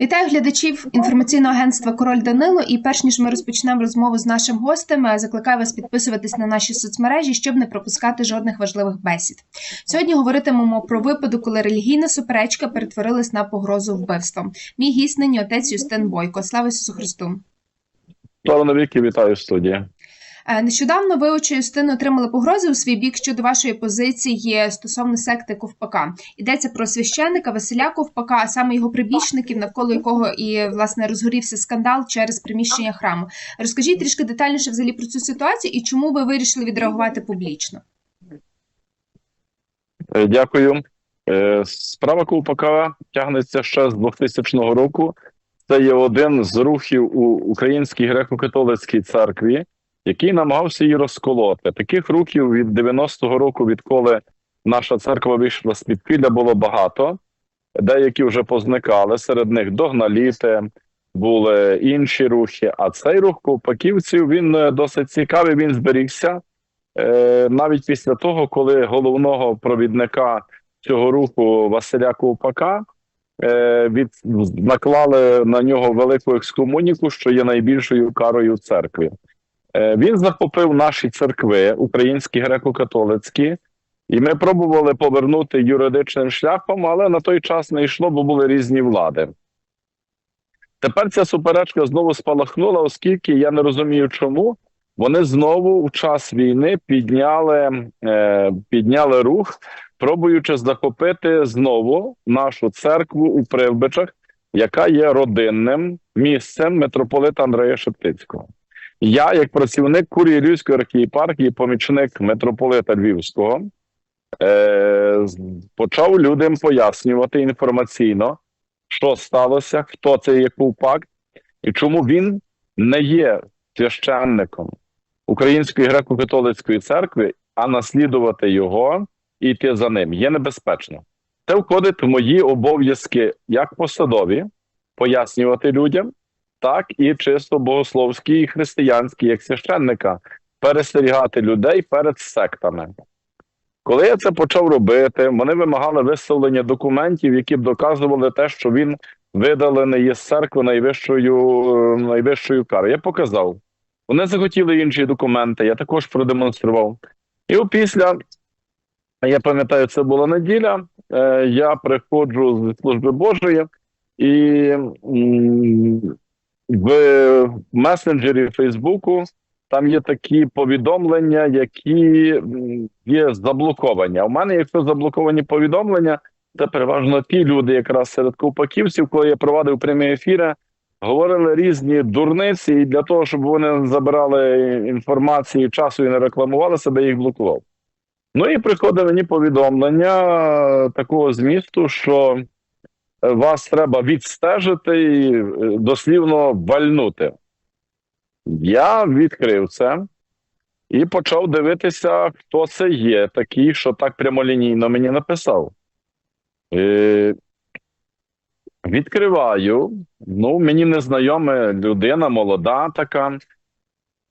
Вітаю глядачів інформаційного агентства Король Данило. І перш ніж ми розпочнемо розмову з нашим гостем, е, закликаю вас підписуватись на наші соцмережі, щоб не пропускати жодних важливих бесід. Сьогодні говоритимемо про випадок, коли релігійна суперечка перетворилась на погрозу вбивством. Мій гість нині отець Юстин Бойко. Слава Ісусу Христу! Слава навіки, вітаю. Е, Нещодавно ви Юстин отримали погрози у свій бік щодо вашої позиції стосовно секти Ковпака. Йдеться про священника Василя Ковпака, а саме його прибічників, навколо якого і власне розгорівся скандал через приміщення храму. Розкажіть трішки детальніше взагалі про цю ситуацію і чому ви вирішили відреагувати публічно? Е, Дякую. Е, Справа Ковпака тягнеться ще з 2000 року. Це є один з рухів у Українській греко-католицькій церкві, який намагався її розколоти. Таких рухів від 90-го року, відколи наша церква вийшла з підпілля, було багато. Деякі вже позникали. Серед них догналіти, були інші рухи. А цей рух ковпаківців він е, досить цікавий. Він зберігся е, навіть після того, коли головного провідника цього руху Василя Ковпака е, від наклали на нього велику екскомуніку, що є найбільшою карою в церкві. Е, він захопив наші церкви, українські греко-католицькі, і ми пробували повернути юридичним шляхом, але на той час не йшло, бо були різні влади. Тепер ця суперечка знову спалахнула, оскільки я не розумію, чому вони знову у час війни підняли, е, підняли рух, пробуючи захопити знову нашу церкву у Привбичах, яка є родинним місцем митрополита Андрея Шептицького. Я, як працівник Курії Львівської архієпархії, помічник митрополита Львівського, е, почав людям пояснювати інформаційно, що сталося, хто це є Ковпак і чому він не є священником Української греко-католицької церкви, а наслідувати його і йти за ним є небезпечно. Це входить в мої обов'язки як посадові пояснювати людям, так і чисто богословські і християнські, як священника, перестерігати людей перед сектами. Коли я це почав робити, вони вимагали виставлення документів, які б доказували те, що він видалений із церкви найвищою, е, найвищою карою. Я показав. Вони захотіли інші документи, я також продемонстрував. І опісля, я пам'ятаю, це була неділя. е, Я приходжу з служби Божої, і в месенджері Фейсбуку там є такі повідомлення, які є заблоковані. А у мене, якщо заблоковані повідомлення, це переважно ті люди, якраз серед ковпаківців, коли я провадив прямі ефіри, говорили різні дурниці, і для того, щоб вони забирали інформації часу і не рекламували себе, їх блокував. Ну і приходить мені повідомлення такого змісту, що вас треба відстежити і е, дослівно вальнути. Я відкрив це і почав дивитися, хто це є, такий, що так прямолінійно мені написав. Е, відкриваю, ну, мені незнайома людина, молода така.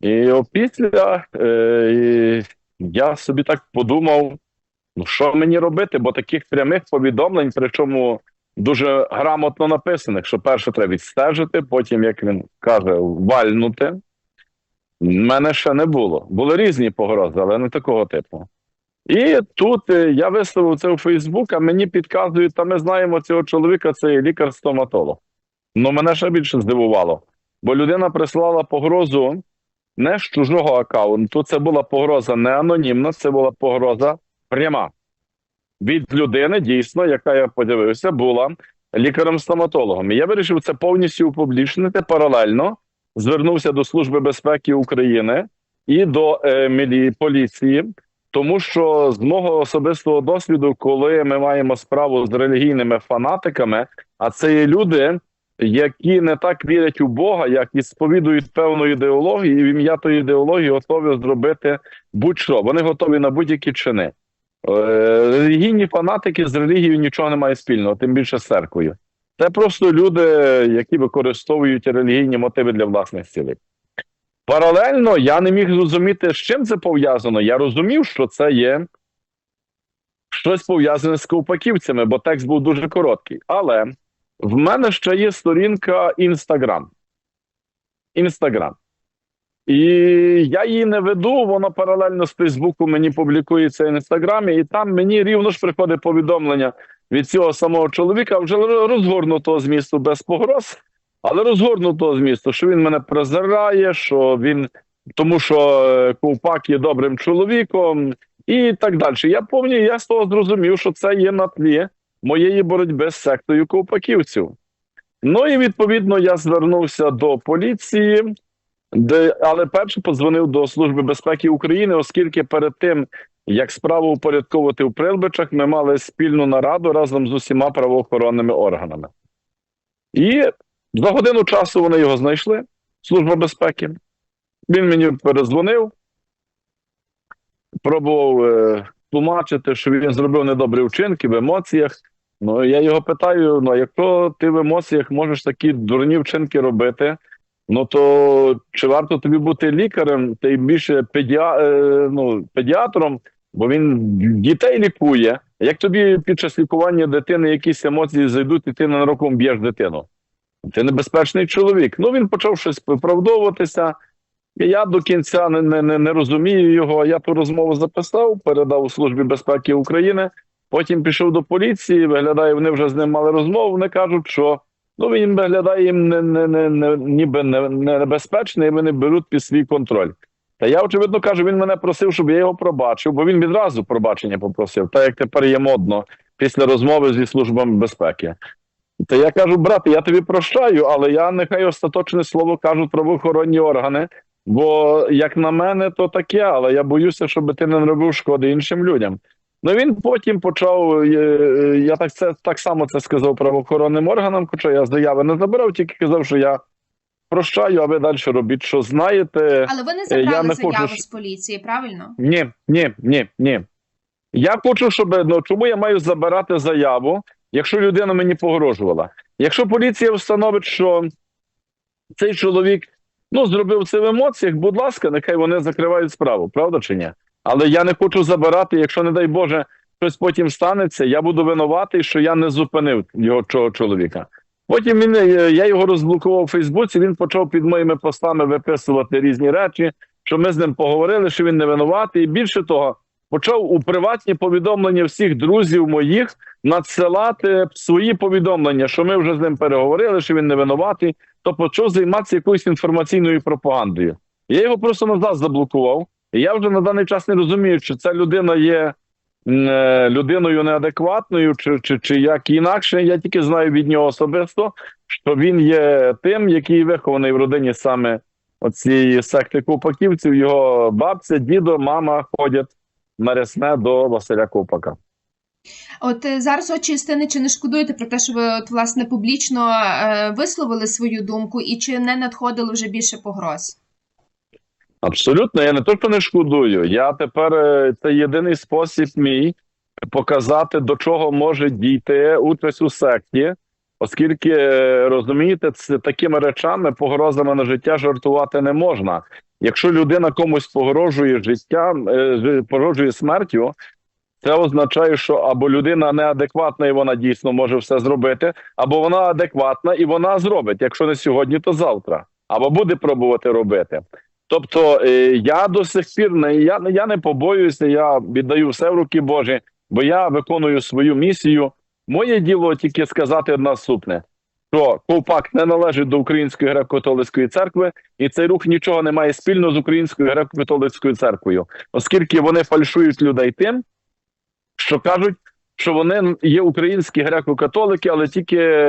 І опісля е, і я собі так подумав, ну що мені робити, бо таких прямих повідомлень, причому дуже грамотно написаних, що перше треба відстежити, потім, як він каже, вальнути. В мене ще не було. Були різні погрози, але не такого типу. І тут е, я виставив це у Фейсбук, а мені підказують, та ми знаємо цього чоловіка, це лікар-стоматолог. Ну, мене ще більше здивувало, бо людина прислала погрозу не з чужого аккаунту, це була погроза не анонімна, це була погроза пряма. Від людини, дійсно, яка я подивився, була лікарем-стоматологом. Я вирішив це повністю опублічнити паралельно. Звернувся до Служби безпеки України і до е, поліції, тому що з мого особистого досвіду, коли ми маємо справу з релігійними фанатиками, а це є люди, які не так вірять у Бога, як і сповідують певну ідеологію, і в ім'я тої ідеології готові зробити будь-що. Вони готові на будь-які чини. Е, Релігійні фанатики з релігією нічого не мають спільного, тим більше з церквою. Це просто люди, які використовують релігійні мотиви для власних цілей. Паралельно я не міг зрозуміти, з чим це пов'язано. Я розумів, що це є щось пов'язане з ковпаківцями, бо текст був дуже короткий. Але В мене ще є сторінка Інстаграм. Інстаграм. І я її не веду, вона паралельно з Фейсбуку мені публікується в інстаграмі, і там мені рівно ж приходить повідомлення від цього самого чоловіка, вже розгорнутого змісту без погроз, але розгорнутого змісту, що він мене презирає, що він тому, що е, Ковпак є добрим чоловіком, і так далі. Я повні, я з того зрозумів, що це є на тлі моєї боротьби з сектою ковпаківців. Ну і відповідно я звернувся до поліції, де, але перше подзвонив до Служби безпеки України, оскільки перед тим, як справу упорядковувати у Прилбичах, ми мали спільну нараду разом з усіма правоохоронними органами. І за годину часу вони його знайшли, Служба безпеки. Він мені перезвонив, пробував е, тлумачити, що він зробив недобрі вчинки в емоціях. Ну, я його питаю: ну, якщо ти в емоціях можеш такі дурні вчинки робити, ну то чи варто тобі бути лікарем, та більше педіа... е, ну, педіатром, бо він дітей лікує. Як тобі під час лікування дитини якісь емоції зайдуть, і ти ненароком б'єш дитину? Ти небезпечний чоловік. Ну він почав щось виправдовуватися. І я до кінця не, не, не, не розумію його. Я ту розмову записав, передав у Службі безпеки України. Потім пішов до поліції. Виглядає, вони вже з ним мали розмову. Вони кажуть, що ну він виглядає їм не, не, не, не, ніби не, не небезпечний, і вони беруть під свій контроль. Та я очевидно кажу, він мене просив, щоб я його пробачив, бо він відразу пробачення попросив, так як тепер є модно після розмови зі службами безпеки. Та я кажу, брат, я тобі прощаю, але я нехай остаточне слово кажуть правоохоронні органи. Бо, як на мене, то таке, але я боюся, щоб ти не робив шкоди іншим людям. Ну він потім почав. е, е, Я так це так само це сказав правоохоронним органам, хоча я заяви не забирав, тільки казав, що я прощаю, а ви далі робіть, що знаєте. Але ви не Е, я забрали не заяву хочу, з поліції, правильно? Ні, ні, ні, ні. Я хочу, щоб ну чому я маю забирати заяву, якщо людина мені погрожувала. Якщо поліція встановить, що цей чоловік ну зробив це в емоціях, будь ласка, нехай вони закривають справу, правда чи ні? Але я не хочу забирати, якщо, не дай Боже, щось потім станеться, я буду винуватий, що я не зупинив його цього чоловіка. Потім він, е, я його розблокував у Фейсбуці, він почав під моїми постами виписувати різні речі, що ми з ним поговорили, що він не винуватий. І більше того, почав у приватні повідомлення всіх друзів моїх надсилати свої повідомлення, що ми вже з ним переговорили, що він не винуватий, то почав займатися якоюсь інформаційною пропагандою. Я його просто назад заблокував. Я вже на даний час не розумію, чи ця людина є е, людиною неадекватною, чи, чи, чи як інакше. Я тільки знаю від нього особисто, що він є тим, який вихований в родині саме оцієї секти Ковпаківців. Його бабця, дідо, мама ходять на рясне до Василя Ковпака. От е, зараз очі чи не шкодуєте про те, що ви от власне публічно е, висловили свою думку, і чи не надходило вже більше погроз? Абсолютно, я не то, що не шкодую. Я тепер е, це єдиний спосіб мій показати, до чого може дійти участь у секті, оскільки е, розумієте, це такими речами, погрозами на життя жартувати не можна. Якщо людина комусь погрожує життям, е, погрожує смертю, це означає, що або людина неадекватна і вона дійсно може все зробити, або вона адекватна і вона зробить. Якщо не сьогодні, то завтра, або буде пробувати робити. Тобто е, я до сих пір не я, я не побоююся, я віддаю все в руки Божі, бо я виконую свою місію. Моє діло тільки сказати наступне: що ковпак не належить до Української греко-католицької церкви, і цей рух нічого не має спільного з Українською греко-католицькою церквою, оскільки вони фальшують людей тим, що кажуть, що вони є українські греко-католики, але тільки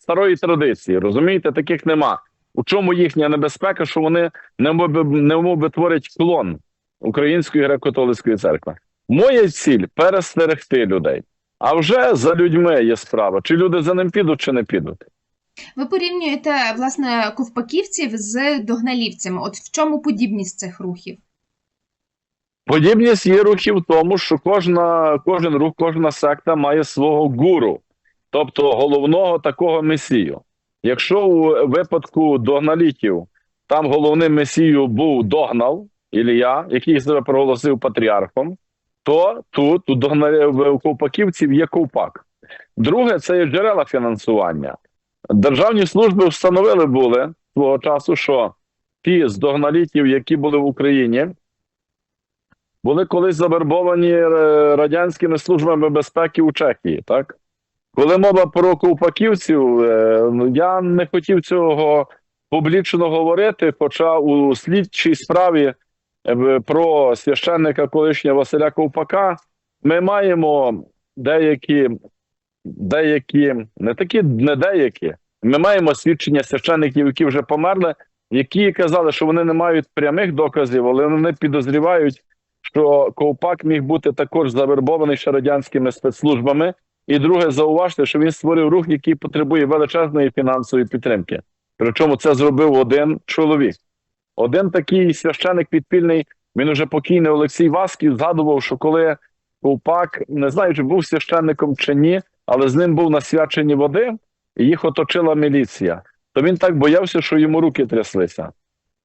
старої традиції. Розумієте, таких нема. У чому їхня небезпека, що вони немоби, творять клон Української греко-католицької церкви. Моя ціль перестерегти людей. А вже за людьми є справа, чи люди за ним підуть, чи не підуть. Ви порівнюєте власне ковпаківців з догналівцями. От в чому подібність цих рухів? Подібність є рухів в тому, що кожна, кожен рух, кожна секта має свого гуру, тобто головного такого месію. Якщо у випадку догналітів там головним месією був догнал Ілія, який себе проголосив патріархом, то тут у, догна... у ковпаківців є ковпак. Друге, це є джерела фінансування. Державні служби встановили були свого часу, що ті з догналітів, які були в Україні, були колись завербовані е, радянськими службами безпеки у Чехії. Так? Коли мова про ковпаківців, е, ну, я не хотів цього публічно говорити, хоча у слідчій справі е, про священника колишнього Василя Ковпака ми маємо деякі, деякі, не такі, не деякі. Ми маємо свідчення священників, які вже померли, які казали, що вони не мають прямих доказів, але вони підозрівають, що Ковпак міг бути також завербований ще радянськими спецслужбами. І друге, зауважте, що він створив рух, який потребує величезної фінансової підтримки. Причому це зробив один чоловік. Один такий священик підпільний, він уже покійний Олексій Васків, згадував, що коли Ковпак, не знаю, чи був священником чи ні, але з ним був на свяченні води, і їх оточила міліція. То він так боявся, що йому руки тряслися.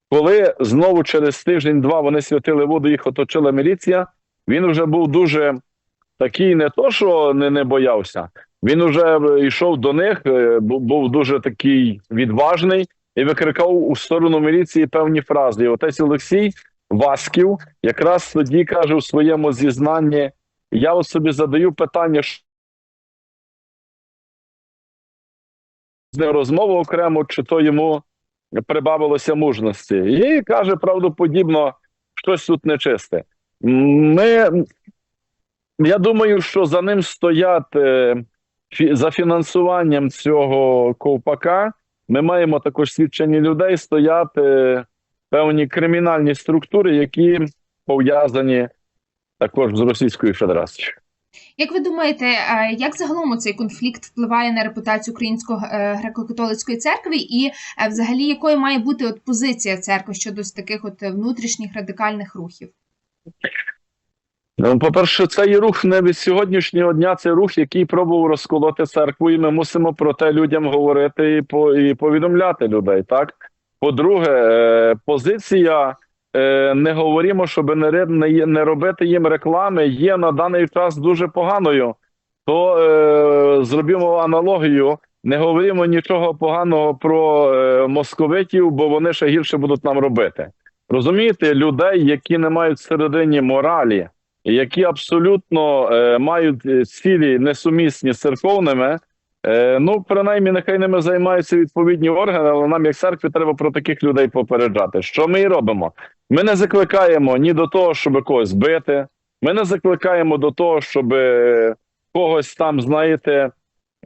Коли знову через тиждень-два вони святили воду, їх оточила міліція, він вже був дуже такий, не то, що не, не боявся, він вже йшов до них, е, був дуже такий відважний і викрикав у сторону міліції певні фрази. І отець Олексій Васків якраз тоді каже у своєму зізнанні: я от собі задаю питання, з ним розмову окремо, чи то йому прибавилося мужності. І каже правдоподібно, щось тут нечисте. Ми, я думаю, що за ним стоять е, за фінансуванням цього ковпака. Ми маємо також свідчені людей, стоять е, певні кримінальні структури, які пов'язані також з Російською Федерацією. Як ви думаєте, е, як загалом цей конфлікт впливає на репутацію Української греко-католицької церкви, і взагалі якою має бути от позиція церкви щодо таких от внутрішніх радикальних рухів? Ну, по-перше, цей рух не від сьогоднішнього дня, це рух, який пробував розколоти церкву, і ми мусимо про те людям говорити і, по, і повідомляти людей. Так, по-друге, е, позиція е, не говоримо, щоб не, не, робити їм реклами, є на даний час дуже поганою. То е, зробимо аналогію. Не говоримо нічого поганого про е, московитів, бо вони ще гірше будуть нам робити. Розумієте, людей, які не мають всередині моралі, які абсолютно е, мають е, цілі несумісні з церковними. Е, ну, принаймні, нехай ними займаються відповідні органи, але нам, як церкві, треба про таких людей попереджати. Що ми і робимо? Ми не закликаємо ні до того, щоб когось бити. Ми не закликаємо до того, щоб когось там, знаєте,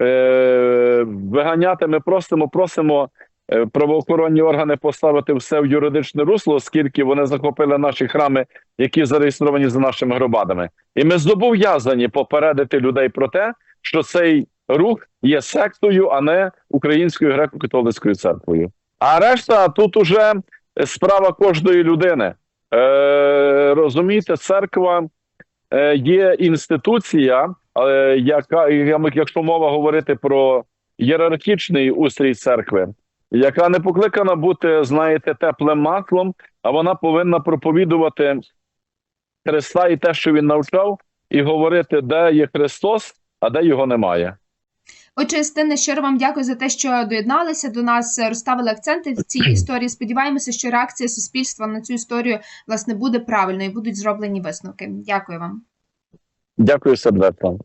е, виганяти. Ми просимо, просимо правоохоронні органи поставити все в юридичне русло, оскільки вони захопили наші храми які зареєстровані за нашими громадами. І ми зобов'язані попередити людей про те, що цей рух є сектою, а не українською греко-католицькою церквою. А решта тут уже справа кожної людини. Е, розумієте, церква е, є інституція, е, яка, якщо мова говорити про ієрархічний устрій церкви, яка не покликана бути, знаєте, теплим маслом, а вона повинна проповідувати Христа і те, що він навчав, і говорити, де є Христос, а де його немає. Отже, Стине, щиро вам дякую за те, що доєдналися до нас, розставили акценти в цій історії. Сподіваємося, що реакція суспільства на цю історію власне буде правильною і будуть зроблені висновки. Дякую вам. Дякую сердечно.